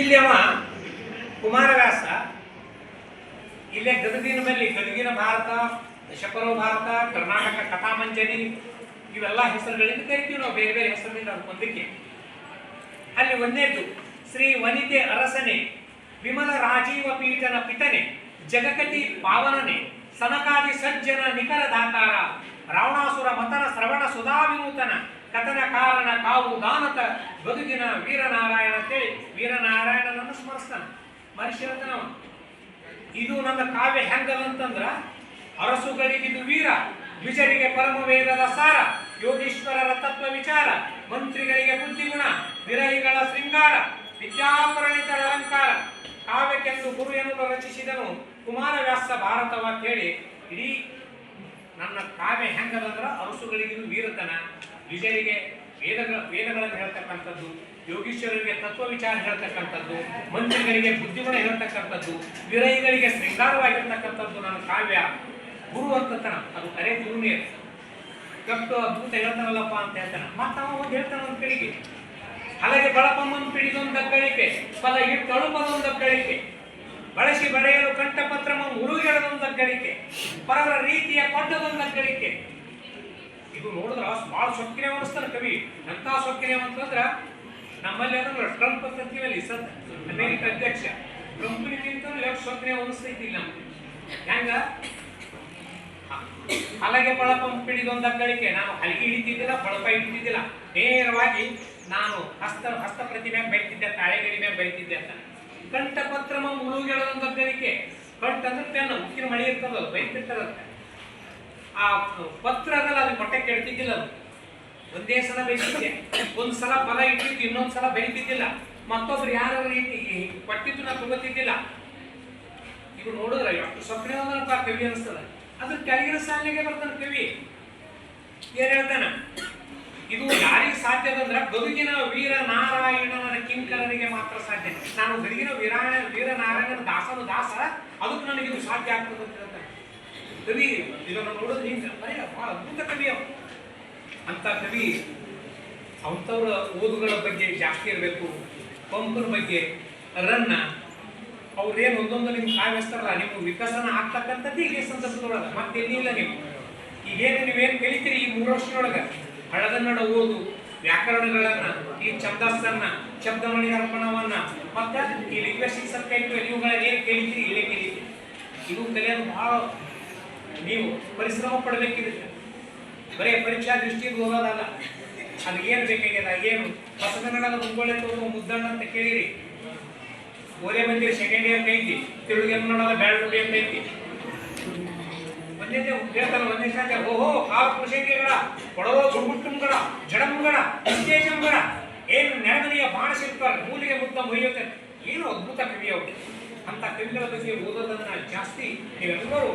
ಇಲ್ಲಿ ಅವ ಕುಮಾರವ್ಯಾಸ, ಇಲ್ಲೇ ಗದಗಿನ ಮೇಲೆ ಗದಗಿನ ಭಾರತ ದಶಪರೋ ಭಾರತ, ಕರ್ನಾಟಕ ಕಥಾಮಂಜರಿ ಇವೆಲ್ಲ ಹೆಸರುಗಳಿಂದ ಕರಿತೀವಿ ನಾವು, ಬೇರೆ ಬೇರೆ ಹೆಸರಿನಿಂದ ಅದು ಒಂದಕ್ಕೆ. ಅಲ್ಲಿ ಒಂದೇದು ಶ್ರೀ ವನಿತೆ ಅರಸನೆ, ವಿಮಲ ರಾಜೀವ ಪೀಠನ ಪಿತನೆ, ಜಗಕತಿ ಪಾವನನೆ, ಸನಕಾದಿ ಸಜ್ಜನ ನಿಖರ ದಾತಾರ ರಾವಣಾಸುರ ಮತನ ಶ್ರವಣ ಸುಧಾ ವಿನೂತನ ಕಥನ ಕಾರಣ ಕಾವು ದಾನತ ಬದುಕಿನ ವೀರನಾರಾಯಣ ಅಂತೇಳಿ ವೀರನಾರಾಯಣನನ್ನು ಸ್ಮರಿಸ್ತಾನೆ. ಮನುಷ್ಯರತನವ ಇದು ನನ್ನ ಕಾವ್ಯ ಹೆಂಗದಂತಂದ್ರ ಅರಸುಗಳಿಗಿದು ವೀರ ವಿಜರಿಗೆ ಪರಮ ವೇದದ ಸಾರ, ಯೋಗೀಶ್ವರರ ತತ್ವ ವಿಚಾರ, ಮಂತ್ರಿಗಳಿಗೆ ಬುದ್ಧಿಗುಣ ವಿರಹಿಗಳ ಶೃಂಗಾರ, ವಿದ್ಯಾಪರಣಿತರ ಅಲಂಕಾರ. ಕಾವ್ಯಕ್ಕೆಂದು ಗುರು ಎನ್ನುವ ರಚಿಸಿದನು ಕುಮಾರವ್ಯಾಸ ಭಾರತವ ಕೇಳಿ ಇಡೀ ನನ್ನ ಕಾವ್ಯ ಹೆಂಗದಂದ್ರ ಅರಸುಗಳಿಗಿದು ವೀರತನ. ವಿಜಯರಿಗೆ ವೇದಗಳ, ವೇದಗಳನ್ನು ಹೇಳ್ತಕ್ಕಂಥದ್ದು, ಯೋಗೀಶ್ವರರಿಗೆ ತತ್ವ ವಿಚಾರ ಹೇಳ್ತಕ್ಕಂಥದ್ದು, ಮಂತ್ರಿಗಳಿಗೆ ಬುದ್ಧಿಗುಣ ಹೇಳ್ತಕ್ಕಂಥದ್ದು, ವಿರಹಿಗಳಿಗೆ ಶೃಂಗಾರವಾಗಿರ್ತಕ್ಕಂಥದ್ದು ನನ್ನ ಕಾವ್ಯ. ಗುರು ಅಂತತನ ಅದು ಕರೆ ಗುರುನೇ. ಕಟ್ಟು ಅದ್ಭುತ ಹೇಳ್ತಾನಲ್ಲಪ್ಪ ಅಂತ ಹೇಳ್ತಾನೆ. ಮತ್ತ ಅವ ಒಂದು ಹೇಳ್ತಾನ ಒಂದು ಕಡೆಗೆ. ಹಲಗೆ ಬಳಪಮ್ಮನ್ ಪಿಡಿದೊಂದ ಗಳಿಕೆ ಫಲ ಇಟ್ಟಳುಪದೊಂದ ಗಳಿಕೆ ಬಳಸಿ ಬಳೆಯಲು ಕಂಠಪತ್ರಮ ಉರುಗೆಳದೊಂದ ಗಳಿಕೆ ಪರರ ರೀತಿಯ ಪಡ್ಡದೊಂದ ಗಳಿಕೆ ಇದು ನೋಡಿದ್ರ ಭಾಳ ಸೊಕ್ಕಿನ ಅನಿಸ್ತಾನೆ ಕವಿ. ಎಂತ ಸೊಕ್ಕಿನ ಅಂತಂದ್ರ ನಮ್ಮಲ್ಲಿ ಅದನ್ನ ಟ್ರಂಪ್ ಅಂತ ಅಂತೀವಲ್ಲಿ ಸದ್ ಅಮೇರಿಕ ಅಧ್ಯಕ್ಷ. ಟ್ರಂಪ್ನಿಗಿಂತ ಎಷ್ಟು ಸೊಕ್ಕಿನ ಅನಿಸ್ತೈತಿ ನಮ್ಗೆ. ಹೆಂಗ? ಹಲಗೆ ಬಳಪ ಪಿಡಿದೊಂದ ಗಳಿಕೆ ನಾನು ಹಲಗೆ ಹಿಡಿತಿದ್ದಿಲ್ಲ, ಬಳಪ ಹಿಡಿತಿದ್ದಿಲ್ಲ ನೇರವಾಗಿ ನಾನು ಹಸ್ತ ಹಸ್ತ ಪ್ರತಿಮೆ ಬೈತಿದ್ದೆ, ತಾಳೆಗಡಿ ಮ್ಯಾಗ ಬೈತಿದ್ದೆ ಅಂತ. ಕಂಠಪತ್ರಮ ಮುಳುಗೆಳದೊಂದ ಗಳಿಕೆ ಕಂಠ ಅಂದ್ರೆ ಪೆನ್ ಉಕ್ಕಿನ ಮಳಿ ಇರ್ತದ ಬೈತಿರ್ತಾರಂತೆ ಆ ಪತ್ರ ಅದಲ್ಲ ಅದು ಮೊಟ್ಟೆ ಕೆಡ್ತಿದ್ದಿಲ್ಲ ಅದು. ಒಂದೇ ಸಲ ಬೈತಿದ್ದೆ ಒಂದು ಸಲ ಫಲ ಇಟ್ಟಿದ್ದು ಇನ್ನೊಂದು ಸಲ ಬೈತಿದ್ದಿಲ್ಲ ಮತ್ತೊಬ್ರು ಯಾರು ಕೊಟ್ಟಿದ್ದು ನಾ ತಗೋತಿದ್ದಿಲ್ಲ. ಇದು ನೋಡಿದ್ರೆ ಎಷ್ಟು ಸ್ವಪ್ನ ಅಂದ್ರಪ್ಪ ಕವಿ ಅನಿಸ್ತದ. ಅದ್ರ ಕೆಳಗಿನ ಸಾಲಿಗೆ ಬರ್ತಾನೆ ಕವಿ. ಏನ್ ಹೇಳ್ತಾನ? ಇದು ಯಾರಿಗೆ ಸಾಧ್ಯ ಅಂದ್ರೆ ಬದುಕಿನ ವೀರ ನಾರಾಯಣನ ಕಿಂಕರನಿಗೆ ಮಾತ್ರ ಸಾಧ್ಯ. ನಾನು ಬದುಕಿನ ವೀರಾಯಣ ವೀರ ನಾರಾಯಣನ ದಾಸನು ದಾಸ. ಅದಕ್ಕೆ ನನಗೆ ಇದು ಸಾಧ್ಯ ಆಗ್ತದೆ ಕವಿ, ಇದನ್ನು ನೋಡಿದ್ರೆ ಹಿಂಗೆ ಅಯ್ಯ ಬಹಳ ಅದ್ಭುತ ಕವಿ ಅವ ಅಂತ ಕವಿ, ಅಂಥವ್ರ ಓದುಗಳ ಬಗ್ಗೆ ಜಾಸ್ತಿ ಇರಬೇಕು. ಪಂಪರ ಬಗ್ಗೆ, ರನ್ನ, ಅವ್ರೇನು ಒಂದೊಂದು ನಿಮ್ಗೆ ಕಾವ್ಯಸ್ತಾರಲ್ಲ ನಿಮ್ಗೆ ವಿಕಸನ ಆಗ್ತಕ್ಕಂಥದ್ದು ಈಗ ಸಂದರ್ಭದೊಳಗೆ. ಮತ್ತೆ ಎಲ್ಲಿಲ್ಲ ನೀವು. ಈಗೇನು ನೀವೇನು ಕಲಿತೀರಿ ಈ ಮೂರು ವರ್ಷದೊಳಗೆ? ಹಳಗನ್ನಡ ಓದು, ವ್ಯಾಕರಣಗಳನ್ನ, ಈ ಛಂದಸ್ಸನ್ನ ಶಬ್ದಮಣಿ ಅರ್ಪಣವನ್ನ ಮತ್ತೆ ಈ ಲಿಂಗ್ವೆಸ್ಟಿಕ್ ಸರ್ಕೈಟ್ ಇವುಗಳನ್ನ ಏನು ಕಲಿತೀರಿ? ಇಲ್ಲೇ ಕಲಿತೀರಿ. ಇವು ಕಲಿಯೋದು ಬಹಳ ನೀವು ಪರಿಶ್ರಮ ಪಡಬೇಕಿರುತ್ತೆ ಬರೀ ಪರೀಕ್ಷಾ ದೃಷ್ಟಿಯಿಂದ ಓದೋದಲ್ಲ ಅದು ಏನು ಬೇಕಾಗ್ಯದ ಏನು ಹೊಸಗನ್ನಡದ ಮುಂಗೋಳೆ ತೋರುವ ಮುದ್ದಣ್ಣ ಅಂತ ಕೇಳಿರಿ. ಓರೆ ಬಂದಿರಿ ಸೆಕೆಂಡ್ ಇಯರ್ ಐತಿ ಬ್ಯಾಡ್ ಬ್ಯಾಳ್ಗುಡಿ ಅಂತ ಐತಿ. ಒಂದೇ ಹೇಳ್ತಾನೆ, ಒಂದೇ ಸಾಧ್ಯ ಓಹೋ ಕಾಲ ಕುಶೇಂದ್ರಗಳ ಕೊಡವ ಗುರುಗುಟ್ಟುಂಗಡ ಜಡಂಗಡ ವಿಶೇಷಂಗಡ ಏನು ನೆರಮನೆಯ ಬಾಣಶಿಲ್ಪ ಮೂಲಿಗೆ ಮುದ್ದ ಮೊಯ್ಯುತ್ತೆ ಏನು ಅದ್ಭುತ ಕವಿ ಅವರು. ಅಂತ ಕವಿಗಳ ಬಗ್ಗೆ ಓದೋದನ್ನ ಜಾಸ್ತಿ ನೀವೆಲ್ಲರೂ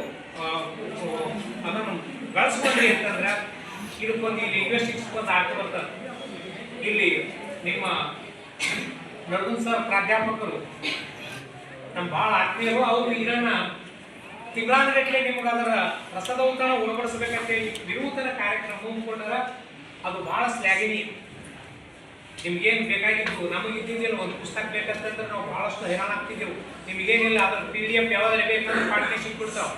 ಅದನ್ನು ಬಳಸ್ಕೊಂಡ್ರಿ ಅಂತಂದ್ರೆ ಇದಕ್ಕೊಂದು ಇಲ್ಲಿ ಒಂದು ಆಟ ಬರ್ತದೆ ಇಲ್ಲಿ ನಿಮ್ಮ ನರ್ಗುನ್ ಸರ್ ಪ್ರಾಧ್ಯಾಪಕರು ನಮ್ಮ ಭಾಳ ಆತ್ಮೀಯರು, ಅವರು ಇದನ್ನ ತಿಂಗಳಾನಗಟ್ಟಲೆ ನಿಮ್ಗೆ ಅದರ ರಸದೌತಣ ಉಣಬಡಿಸ್ಬೇಕಂತೇಳಿ ವಿನೂತನ ಕಾರ್ಯಕ್ರಮ ಹಮ್ಮಿಕೊಂಡಾರ ಅದು ಭಾಳ ಶ್ಲಾಘನೀಯ. ನಿಮ್ಗೇನು ಬೇಕಾಗಿತ್ತು? ನಮಗಿದ್ದಿದ್ದಿಲ್ಲ ಒಂದು ಪುಸ್ತಕ ಬೇಕಂತಂದ್ರೆ ನಾವು ಭಾಳಷ್ಟು ಹೈರಾಣ ಆಗ್ತಿದ್ದೆವು ನಿಮಗೇನಿಲ್ಲ ಅದ್ರ ಪಿ ಡಿ ಎಫ್ ಯಾವ್ದಾರ ಬೇಕಂದ್ರೆ ಪಾಠಕ್ಕೆ ಸಿಕ್ಬಿಡ್ತಾವೆ